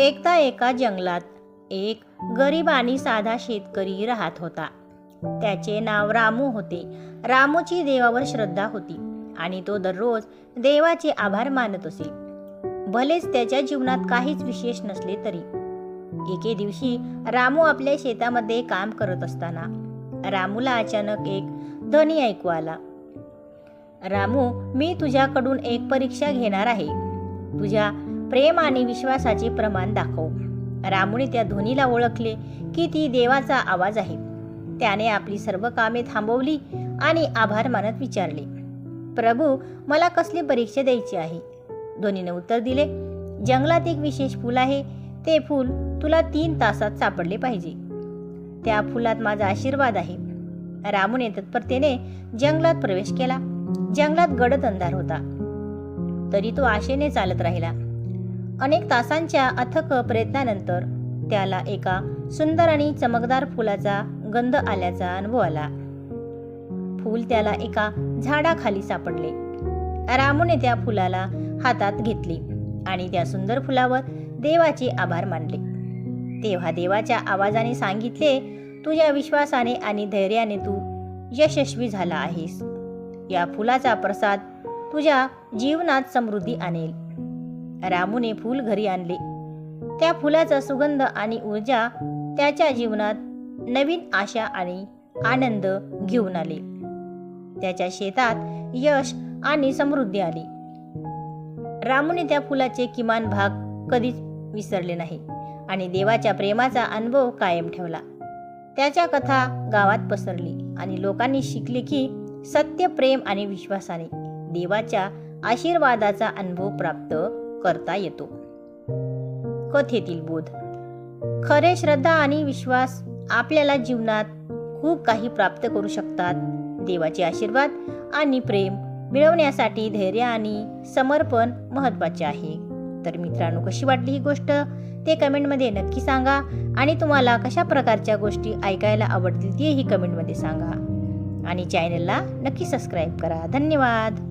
एकदा एका जंगलात एक गरीब आणि साधा शेतकरी राहत होता. त्याचे नाव रामू होते. रामूची देवावर श्रद्धा होती आणि तो दररोज देवाचे आभार मानत असे. भलेच त्याच्या जीवनात काहीच विशेष नसले तरी. एके दिवशी रामू आपल्या शेतामध्ये काम करत असताना रामूला अचानक एक ध्वनी ऐकू आला. रामू मी तुझ्याकडून एक परीक्षा घेणार आहे. तुझ्या प्रेम आणि विश्वासाचे प्रमाण दाखव. रामूने त्या ध्वनीला ओळखले की ती देवाचा आवाज आहे. त्याने आपली सर्व कामे थांबवली आणि आभार मानत विचारले प्रभू मला कसली परीक्षा द्यायची आहे? ध्वनीने उत्तर दिले जंगलात एक विशेष फूल आहे. ते फूल तुला तीन तासात सापडले पाहिजे. त्या फुलात माझा आशीर्वाद आहे. रामूने तत्परतेने जंगलात प्रवेश केला. जंगलात गडद अंधार होता. तरी तो आशेने चालत राहिला. अनेक तासांच्या अथक प्रयत्नानंतर त्याला एका सुंदर आणि चमकदार फुलाचा गंध आल्याचा अनुभव आला. फूल त्याला एका झाडाखाली सापडले. रामूने त्या फुलाला हातात घेतले आणि त्या सुंदर फुलावर देवाचे आभार मानले. तेव्हा देवाच्या आवाजाने सांगितले तुझ्या विश्वासाने आणि धैर्याने तू यशस्वी झाला आहेस. या फुलाचा प्रसाद तुझ्या जीवनात समृद्धी आणेल. रामूने फूल घरी आणले. त्या फुलाचा सुगंध आणि ऊर्जा त्याच्या जीवनात नवीन आशा आणि आनंद घेऊन आले. त्याच्या शेतात यश आणि समृद्धी आली. रामूने त्या फुलाचे किमान भाग कधीच विसरले नाही आणि देवाच्या प्रेमाचा अनुभव कायम ठेवला. त्याच्या कथा गावात पसरली आणि लोकांनी शिकले की सत्य प्रेम आणि विश्वासाने देवाच्या आशीर्वादाचा अनुभव प्राप्त करता येतो. कथेतील बोध. खरे श्रद्धा आणि विश्वास आपल्याला जीवनात खूप काही प्राप्त करू शकतात. देवाचे आशीर्वाद आणि प्रेम मिळवण्यासाठी धैर्य आणि समर्पण महत्त्वाचे आहे. तर मित्रांनो कशी वाटली ही गोष्ट? ते कमेंटमध्ये नक्की सांगा आणि तुम्हाला कशा प्रकारच्या गोष्टी ऐकायला आवडतील तेही कमेंटमध्ये सांगा. आणि चॅनलला नक्की सबस्क्राईब करा. धन्यवाद!